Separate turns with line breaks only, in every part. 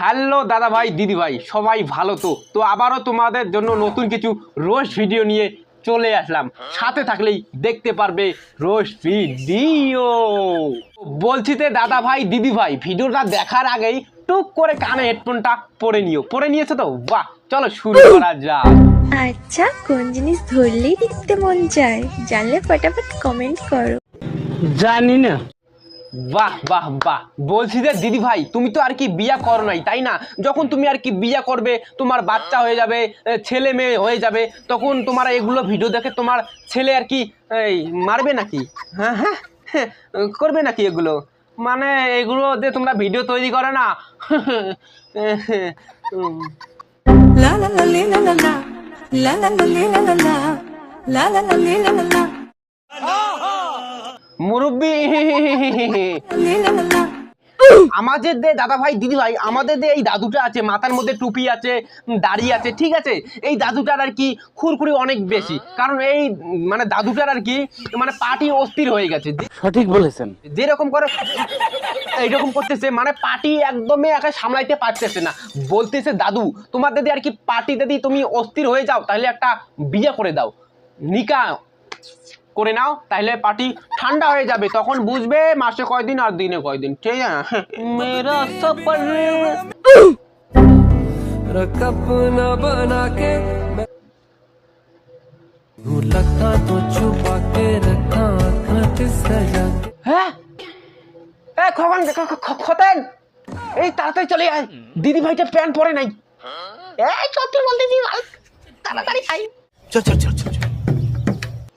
Hello দাদা ভাই দিদি ভাই সবাই ভালো তো? তো আবারও তোমাদের জন্য নতুন কিছু রোজ ভিডিও নিয়ে চলে আসলাম। সাথে থাকলেই দেখতে পারবে রোজ ভিডিও। বলছি যে দাদা ভাই দিদি ভাই ভিডিওটা দেখার আগেই টুক করে কানে হেডফোনটা পরে নিও। পরে নিয়েছো তো? বাহ চলো শুরু করা যাক।
আচ্ছা কোন জিনিস ধরলেই দেখতে মন চায়? জানলে ফটাফট কমেন্ট করো।
জানি না। বাহ বাহ বাহ। বলছি যে দিদি ভাই তুমি তো আর কি বিয়া করো নাই তাই না? যখন তুমি আর কি বিয়া করবে তোমার বাচ্চা হয়ে যাবে ছেলে মেয়ে হয়ে যাবে তখন তোমার এগুলো ভিডিও দেখে তোমার ছেলে আর কি মারবে নাকি? হ্যাঁ হ্যাঁ হ্যাঁ, করবে নাকি এগুলো? মানে এগুলো দিয়ে তোমরা ভিডিও তৈরি করে না? উম,
La la la li, la la la. La la la li, la la la.
মুরব্বি. আমাদের দে দাদা ভাই দিদি ভাই আমাদের দে এই দাদুটা আছে মাথার মধ্যে টুপি আছে দাড়ি আছে ঠিক আছে? এই দাদুটার আর কি খুরখুরি অনেক বেশি। কারণ এই মানে দাদুটার আর কি মানে পার্টি অস্থির হয়ে গেছে।
সঠিক বলেছেন।
যেরকম করে এইরকম করতেছে মানে পার্টি একদমই একা সামলাইতে পারতেছে না। বলতেছে দাদু তোমার যদি আর কি পার্টি যদি তুমি অস্থির হয়ে যাও তাহলে একটা বিয়ে করে দাও। নিকা করে নাও তাহলে পার্টি ঠান্ডা হয়ে যাবে তখন বুঝবে মাসে কয়দিন আর দিনে কয়দিন ঠিক আছে মেরা সফর
अपना बना के मैं हूँ लखा तो छुपा के रखा आँख सजा के
হ্যাঁ এ খগন খ- খ- খ- খতেন এই তাড়াতাড়ি চলে আয় দিদি ভাইটা প্যান্ট পরে নাই এই সত্যি বলতে দি তাড়াতাড়ি খাই
চল চল চল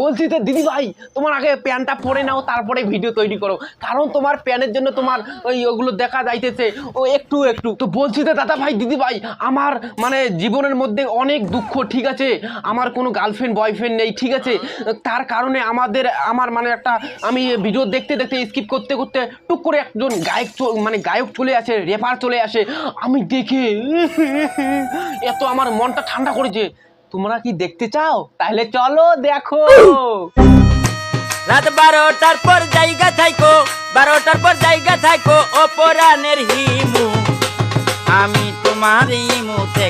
বলছি তো দিদি ভাই, তোমার আগে প্যানটা পরে নাও, তারপরে ভিডিও তৈরি করো। কারণ তোমার প্যানের জন্য তোমার ওই ওগুলো দেখা যাইতেছে। ও, একটু একটু। তো বলছি তো দাদা ভাই, দিদি ভাই, আমার মানে জীবনের মধ্যে অনেক দুঃখ, ঠিক আছে? আমার কোনো গার্লফ্রেন্ড বয়ফ্রেন্ড নেই, ঠিক আছে? তার কারণে আমাদের, আমার মানে একটা, আমি ভিডিও দেখতে দেখতে স্কিপ করতে করতে টুক করে একজন গায়ক মানে গায়ক চলে আসে রেপার চলে আসে। আমি দেখে, এত আমার মনটা ঠান্ডা করেছে। তোমরা কি দেখতে চাও? তাহলে চলো দেখো।
রাত বারোটার পর জায়গা থাইকো, বারোটার পর জায়গা থাইকো, অপরাণের হিমু। আমি তোমার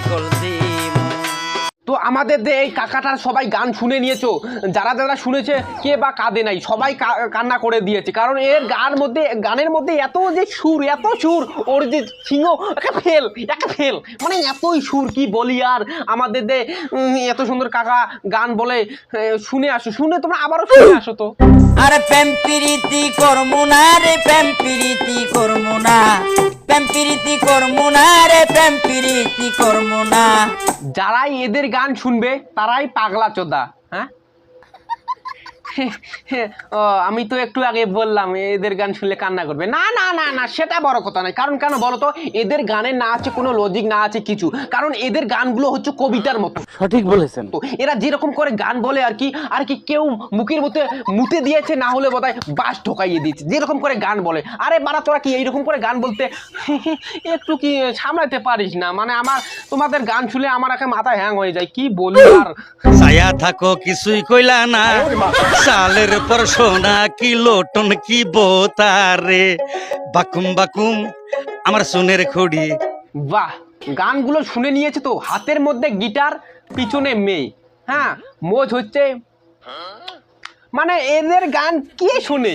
কল দিমু
তো আমাদের এই কাকাটার সবাই গান শুনে নিয়েছো। যারা যারা শুনেছে কে বা কাঁদে নাই সবাই কান্না করে দিয়েছে। কারণ এর গান মধ্যে গানের মধ্যে এত যে সুর এত সুর ওর যে সিংহ একটা ফেল একটা ফেল। মানে এতই সুর কি বলি আর? আমাদের উম, এত সুন্দর কাকা গান বলে শুনে আসো। শুনে তোমরা আবারও শুনে আসো তো।
আরে প্রেম প্রীতি করমু না রে প্রেম প্রীতি করমু না। প্রেম প্রীতি না রে
এদের গান শুনবে তারাই পাগলা চোদা হ্যাঁ? ও, আমি তো একটু আগে বললাম এদের গান শুনলে কান্না করবে। না না না না সেটা বড় কথা নয়। কারণ কেন বলো তো এদের গানে না আছে কোনো লজিক না আছে কিছু। কারণ এদের গানগুলো হচ্ছে কবিতার মতো।
সঠিক বলেছেন।
তো এরা যেরকম করে গান বলে আর কি আর কি কেউ মুখের মধ্যে মুতে দিয়েছে না হলে বোধহয় বাস ঢোকাইয়ে দিয়েছে। যেরকম করে গান বলে। আরে বাড়া তোরা কি এইরকম করে গান বলতে একটু কি সামলাতে পারিস না? মানে আমার তোমাদের গান শুনে আমার একে মাথা হ্যাং হয়ে যায়। কি বলি আর?
ছায়া থাকো কিছুই কইলা না। সালের পর সোনা কি লোটন, কি বোতারে? বাকুম বাকুম, আমার সোনের খড়ি।
বাহ, গানগুলো শুনে নিয়েছে তো, হাতের মধ্যে গিটার, পিছনে মেয়ে। হ্যাঁ মোজ হচ্ছে। মানে এদের গান কে শুনে?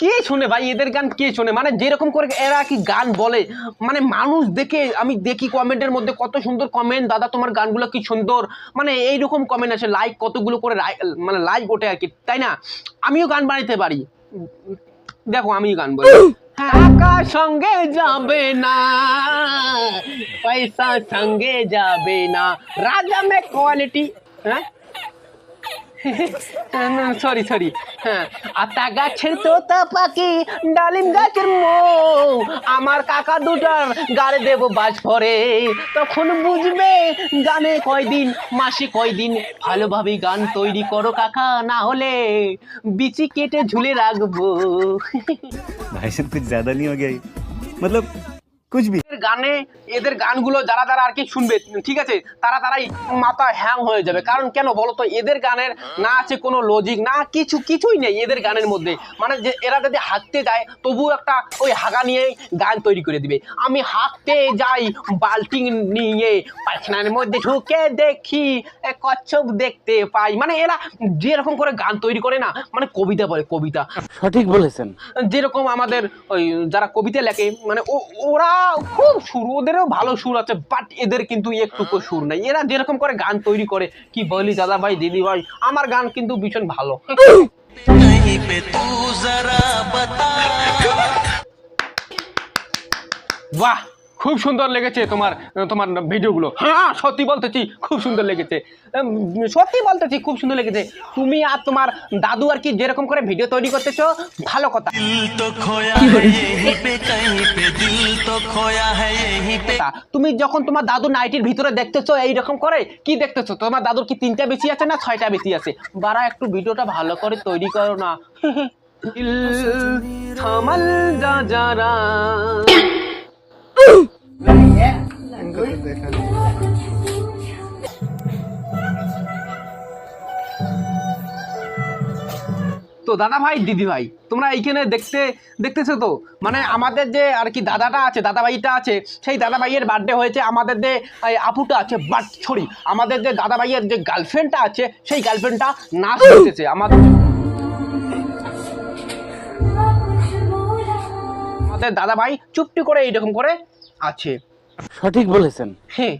কে শুনে ভাই? এদের গান কে শুনে? মানে যেরকম করে এরা কি গান বলে? মানে মানুষ দেখে আমি দেখি কমেন্টের মধ্যে কত সুন্দর কমেন্ট দাদা, তোমার গানগুলো কি সুন্দর? মানে এইরকম কমেন্ট আছে লাইক কতগুলো করে মানে লাইক ওঠে আর কি, তাই না? আমিও গান বানাইতে পারি। দেখো আমি গান বলি টাকা সঙ্গে যাবে না, পয়সা সঙ্গে যাবে না। রাজা মে কোয়ালিটি হ্যাঁ? সরি সরি হ্যাঁ আতা গাছের তোতা পাখি ডালিম গাছের মৌ আমার কাকা দুটার গাড়ি দেব বাজ পরে তখন বুঝবে গানে কয়দিন মাসে কয়দিন ভালোভাবে গান তৈরি করো কাকা না হলে বিচি কেটে ঝুলে রাখবো
भाई साहब कुछ ज्यादा नहीं हो गया ये? मतलब
কুচবি। গানে এদের গানগুলো যারা যারা আর কি শুনবে ঠিক আছে তারা তারাই মাথা হ্যাং হয়ে যাবে। কারণ কেন বলতো এদের গানের না আছে কোনো লজিক না কিছু কিছুই নেই এদের গানের মধ্যে। মানে যে এরা যদি হাঁটতে যায় তবু একটা ওই হাগা নিয়েই গান তৈরি করে দিবে। আমি হাঁকতে যাই বাল্টি নিয়ে পায়খানার মধ্যে ঢুকে দেখি কচ্ছক দেখতে পাই। মানে এরা যেরকম করে গান তৈরি করে না মানে কবিতা বলে কবিতা।
সঠিক বলেছেন।
যেরকম আমাদের ওই যারা কবিতা লেখে মানে ওরা খুব সুর ওদেরও ভালো সুর আছে বাট এদের কিন্তু একটুকু সুর নাই। এরা যেরকম করে গান তৈরি করে কি বলি দাদা ভাই দিদি ভাই আমার গান কিন্তু ভীষণ ভালো। বাহ! খুব সুন্দর লেগেছে তোমার তোমার ভিডিওগুলো। হ্যাঁ সত্যি বলতেছি খুব সুন্দর লেগেছে। সত্যি বলতেছি খুব সুন্দর লেগেছে। তুমি আর তোমার দাদু আর কি যেরকম করে ভিডিও তৈরি করতেছো ভালো কথা। তুমি যখন তোমার দাদু নাইটির ভিতরে দেখতেছো এইরকম করে কি দেখতেছো? তোমার দাদুর কি তিনটা বেশি আছে না ছয়টা বেশি আছে? বারা একটু ভিডিওটা ভালো করে তৈরি করো না। থামাল যা যারা। তো দাদা ভাই, দিদি ভাই, তোমরা এইখানে দেখতে, দেখতেছো তো? মানে আমাদের যে আর কি দাদাটা আছে দাদা ভাইটা আছে, সেই দাদা ভাইয়ের বার্থডে হয়েছে আমাদের যে আপুটা আছে বাট সরি আমাদের যে দাদা ভাইয়ের যে গার্লফ্রেন্ডটা আছে, সেই গার্লফ্রেন্ডটা নাচ করতেছে আমাদের। আমাদের দাদা ভাই চুপটি করে এইরকম করে আছে।
সঠিক বলেছেন।
হ্যাঁ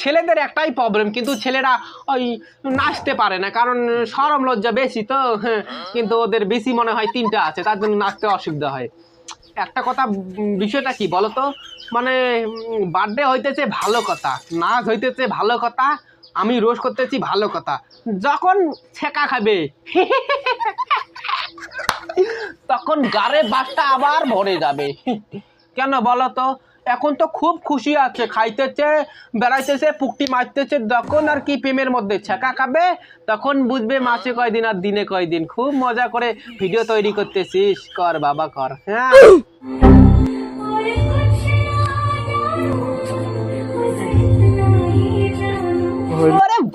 ছেলেদের একটাই প্রবলেম কিন্তু ছেলেরা ওই নাচতে পারে না কারণ সরম লজ্জা বেশি তো হ্যাঁ কিন্তু ওদের বেশি মনে হয় তিনটা আছে তার জন্য নাচতে অসুবিধা হয়। একটা কথা বিষয়টা কি বলো তো মানে বার্থডে হইতেছে ভালো কথা নাচ হইতেছে ভালো কথা আমি রোজ করতেছি ভালো কথা। যখন ছেঁকা খাবে তখন গাড়ে বাসটা আবার ভরে যাবে। কেন বলো তো এখন তো খুব খুশি আছে, খাইতেছে, বেড়াইতেছে, পুকটি মারতেছে যখন আর কি প্রেমের মধ্যে ছেঁকা খাবে? তখন বুঝবে মাসে কয়দিন আর দিনে কয়দিন। খুব মজা করে ভিডিও তৈরি করতেছিস। কর বাবা, কর। হ্যাঁ।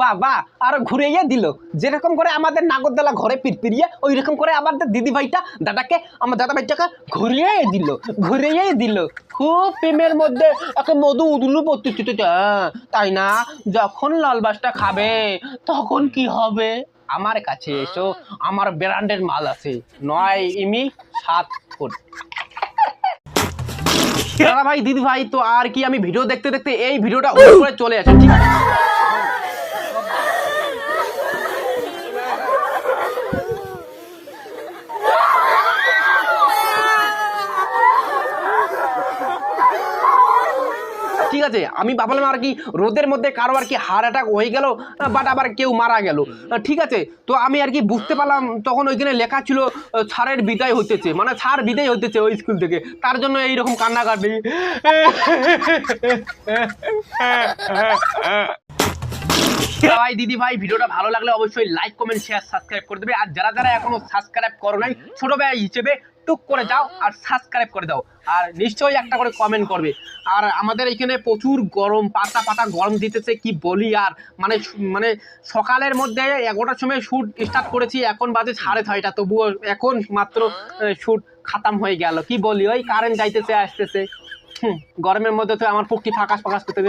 বাবা আর ঘুরিয়ে দিল। যেরকম করে আমাদের নাগরদোলা ঘরে পিরপিরিয়ে ওই রকম করে আমাদের দিদি ভাইটা দাদাকে, আমার দাদা ভাইটাকে ঘুরিয়ে দিল ঘুরিয়ে দিল। খুব প্রেমের মধ্যে একে মধু উদুলু পড়তে তাই না? যখন লাল বাসটা খাবে, তখন কি হবে? আমার কাছে এসো, আমার ব্র্যান্ডের মাল আছে। নয় ইমি, সাত ফুট। দাদা ভাই দিদি ভাই তো আর কি আমি ভিডিও দেখতে দেখতে এই ভিডিওটা চলে আসে, ঠিক আছে? ঠিক আছে আমি ভাবলাম আর কি রোদের মধ্যে কারও আর কি হার্ট অ্যাটাক হয়ে গেল বাট আবার কেউ মারা গেল। ঠিক আছে তো আমি আর কি বুঝতে পারলাম তখন ওইখানে লেখা ছিল ছাড়ের বিদায় হতেছে মানে ছাড় বিদায় হতেছে ওই স্কুল থেকে। তার জন্য এইরকম কান্নাকাটি। ভাই দিদি ভাই ভিডিওটা ভালো লাগলে অবশ্যই লাইক কমেন্ট শেয়ার সাবস্ক্রাইব করে দেবে। আর যারা যারা এখনও সাবস্ক্রাইব করো নাই ছোট ভাই হিসেবে টুক করে যাও আর সাবস্ক্রাইব করে দাও। আর নিশ্চয়ই একটা করে কমেন্ট করবে। আর আমাদের এখানে প্রচুর গরম পাতা পাতা গরম দিতেছে কি বলি আর? মানে মানে সকালের মধ্যে এগারোটার সময় শ্যুট স্টার্ট করেছি এখন বাজে সাড়ে ছয়টা। তবুও এখন মাত্র শ্যুট খাতাম হয়ে গেল। কি বলি? ওই কারেন্ট যাইতেছে আসতেছে। হুম, গরমের মধ্যে তো আমার পুকটি ফাঁকাস ফাঁকাস করতে